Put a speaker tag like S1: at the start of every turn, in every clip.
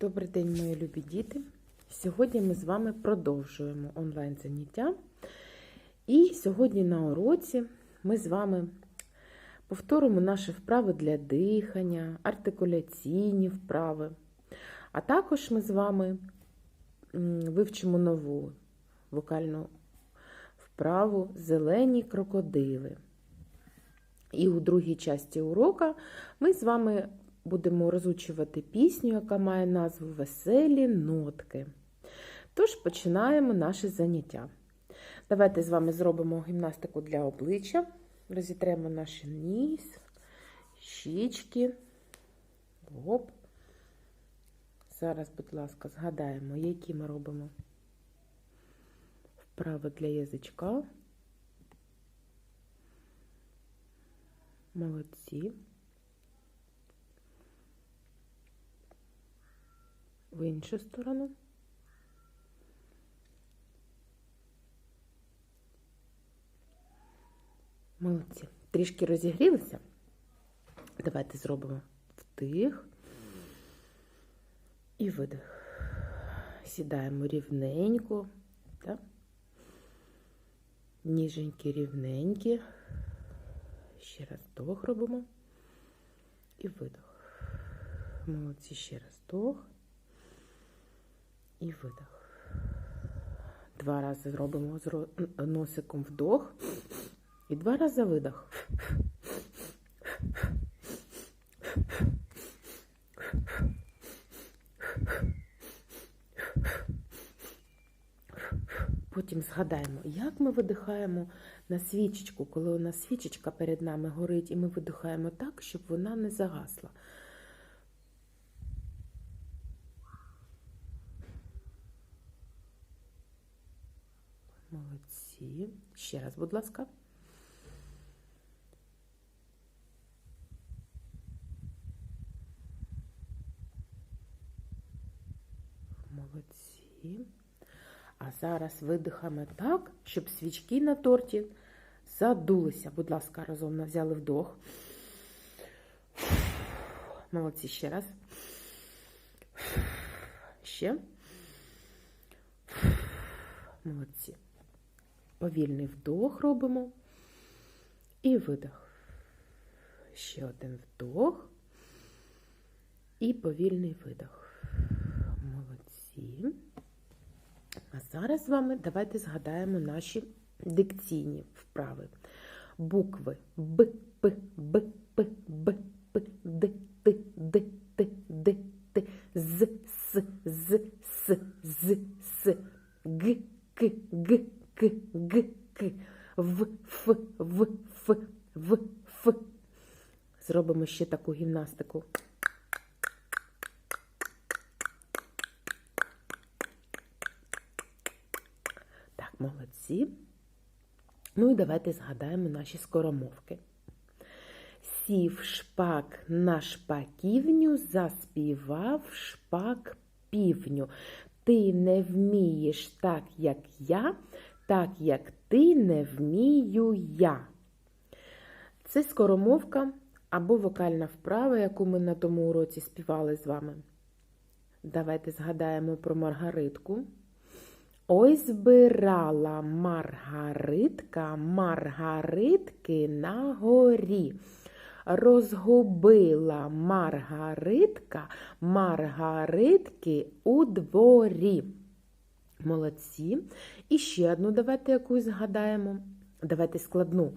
S1: Добрий день, мої любі діти. Сьогодні ми з вами продовжуємо онлайн-заняття. І сьогодні на уроці ми з вами повторимо наші вправи для дихання, артикуляційні вправи. А також ми з вами вивчимо нову вокальну вправу Зелені крокодили. І у другій часті урока ми з вами будемо розучувати пісню, яка має назву Веселі нотки. Тож починаємо наше заняття. Давайте з вами зробимо гімнастику для обличчя. Розітремо наш ніс, щічки, лоб. Зараз, будь ласка, згадаємо, які ми робимо вправи для язичка. Молодці. В іншу сторону. Молодці. Трішки розігрілися. Давайте зробимо вдих і видих. Сідаємо рівненько. Так? Ніженькі, рівненькі. Ще раз вдох робимо і видох. Молодці, ще раз вдох і видох. Два рази зробимо носиком вдох і два рази видох. Потім згадаємо, як ми видихаємо на свічечку, коли у нас свічечка перед нами горить, і ми видихаємо так, щоб вона не загасла. Молодці. Ще раз, будь ласка. Молодці. А зараз видихаємо так, щоб свічки на торті задулися. Будь ласка, разом взяли вдох. Молодці ще раз. Ще. Молодці. Повільний вдох робимо і видох. Ще один вдох і повільний видох. Молодці. А зараз з вами давайте згадаємо наші дикційні вправи. Букви Б, П, Б, П, Б, П, Д, Т, Д, Т, Д, Т, З, С, З, С, З, С, Г, К, Г, К, Г, К, В, Ф, В, Ф, В, Ф. Зробимо ще таку гімнастику. Так, молодці. Ну і давайте згадаємо наші скоромовки. Сів шпак на шпаківню, заспівав шпак півню. Ти не вмієш так, як я, так як ти не вмію я. Це скоромовка або вокальна вправа, яку ми на тому уроці співали з вами. Давайте згадаємо про Маргаритку. Ой збирала Маргаритка Маргаритки на горі. Розгубила Маргаритка Маргаритки у дворі. Молодці. І ще одну давайте якусь згадаємо. Давайте складну.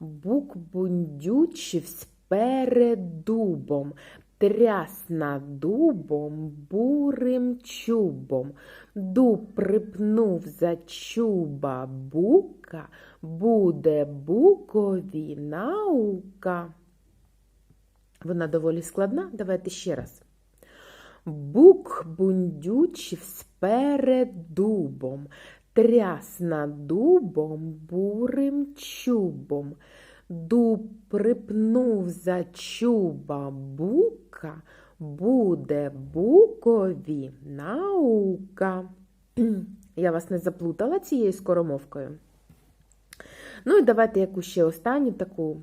S1: Бук бундючивсь перед дубом, тряс над дубом бурим чубом. Дуб припнув за чуба бука, буде букові наука. Вона доволі складна. Давайте ще раз. Бук бундючив перед дубом, тряс над дубом бурим чубом. Дуб припнув за чуба бука, буде букові наука. Я вас не заплутала цією скоромовкою. Ну і давайте яку ще останню таку.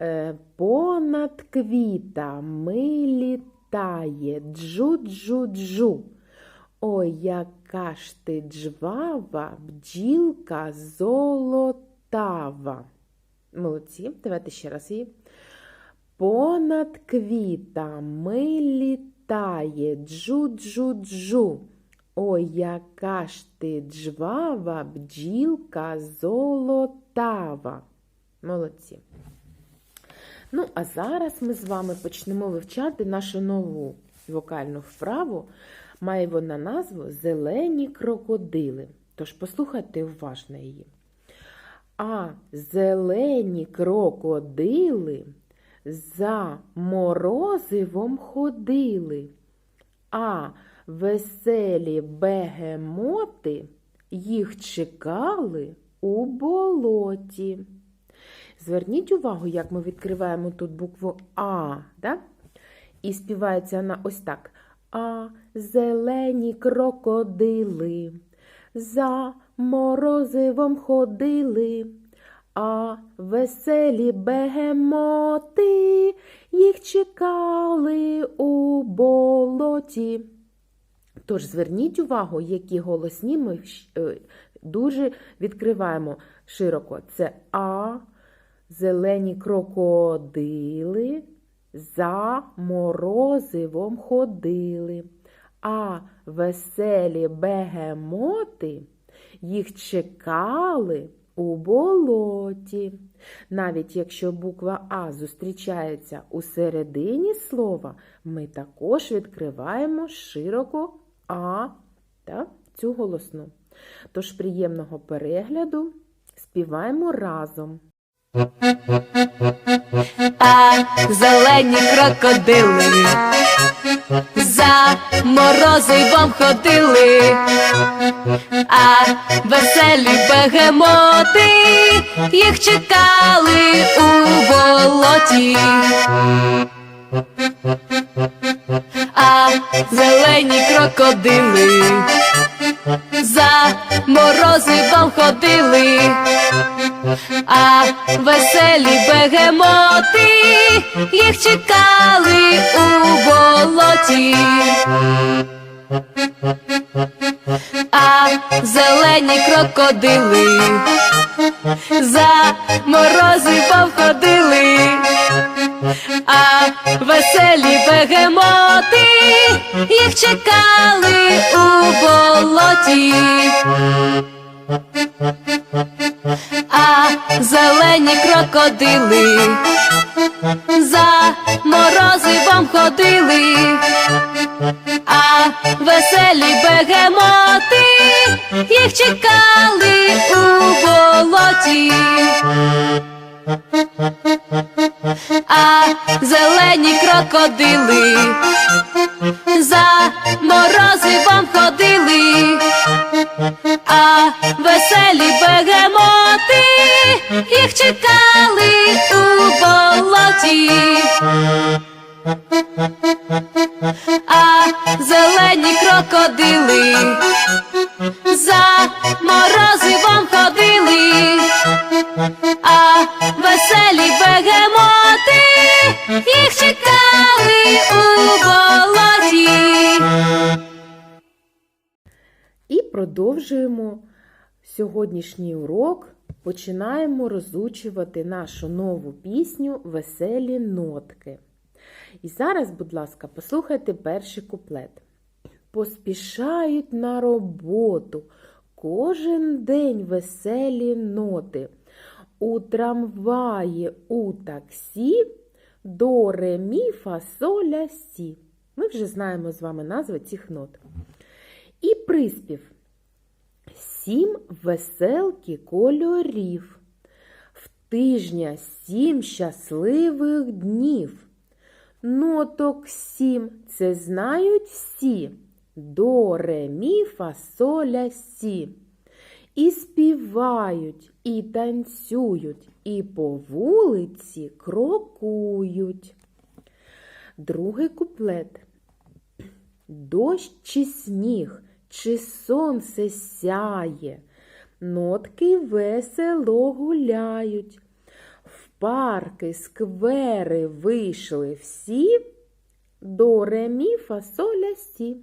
S1: Е, Понад квітами літає, джу-джу-джу. Ой, яка ж ти джвава, бджілка золотава. Молодці, давайте ще раз її. Понад квітами літає, джу-джу-джу. Ой, яка ж ти джвава, бджілка золотава. Молодці. Ну, а зараз ми з вами почнемо вивчати нашу нову вокальну вправу. Має вона назву Зелені крокодили. Тож послухайте уважно її. А зелені крокодили за морозивом ходили, а веселі бегемоти їх чекали у болоті. Зверніть увагу, як ми відкриваємо тут букву А, да? і співається вона ось так. А зелені крокодили за морозивом ходили, а веселі бегемоти їх чекали у болоті. Тож зверніть увагу, які голосні ми е, дуже відкриваємо широко. Це А, зелені крокодили, за морозивом ходили, а веселі бегемоти їх чекали у болоті. Навіть якщо буква А зустрічається у середині слова, ми також відкриваємо широко А та цю голосну. Тож приємного перегляду співаємо разом.
S2: А зелені крокодили за морозивом ходили, а веселі бегемоти їх чекали у болоті. А зелені крокодили за морозивом ходили а веселі бегемоти їх чекали у болоті. А зелені крокодили за морозивом ходили, а веселі бегемоти їх чекали у болоті а зелені крокодили за морозивом ходили, а веселі бегемоти їх чекали у болоті. А зелені крокодили за морозивом ходили, а веселі бегемоти їх чекали у болоті. А зелені крокодили за
S1: продовжуємо сьогоднішній урок. Починаємо розучувати нашу нову пісню Веселі нотки. І зараз, будь ласка, послухайте перший куплет. Поспішають на роботу кожен день веселі ноти. У трамваї, у таксі до ре, мі, фа, соль, ля, сі. Ми вже знаємо з вами назви цих нот. І приспів. Сім веселки кольорів. В тижня сім щасливих днів. Ноток сім це знають всі. До, ре, соль, сі. І співають, і танцюють, і по вулиці крокують. Другий куплет. Дощ чи сніг, чи сонце сяє, нотки весело гуляють. В парки, сквери вийшли всі, До, ре, мі, фа, соль, ля, сі.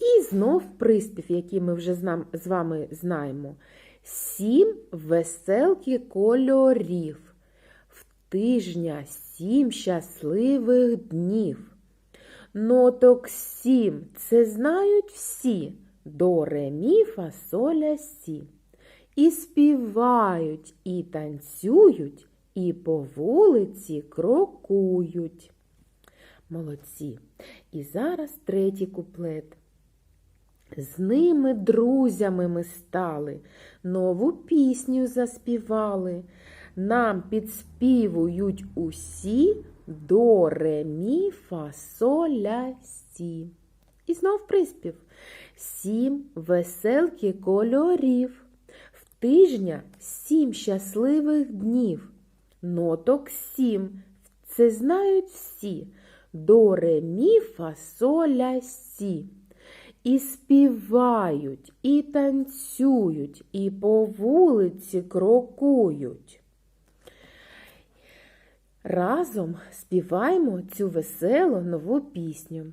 S1: І знов приспів, який ми вже з вами знаємо. Сім веселки кольорів. В тижня сім щасливих днів. Ноток сім це знають всі. До, ре, мі, фа, соль, сі. І співають, і танцюють, і по вулиці крокують. Молодці. І зараз третій куплет. З ними друзями ми стали, нову пісню заспівали. Нам підспівують усі до ре, мі, фа, ля, сі. І знов приспів. Сім веселки кольорів. В тижня сім щасливих днів. Ноток сім. Це знають всі. До ре, мі, фа, соль, ля, сі. І співають, і танцюють, і по вулиці крокують. Разом співаємо цю веселу нову пісню.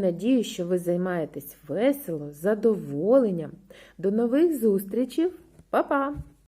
S1: Надію, що ви займаєтесь весело, задоволенням. До нових зустрічей. Па-па!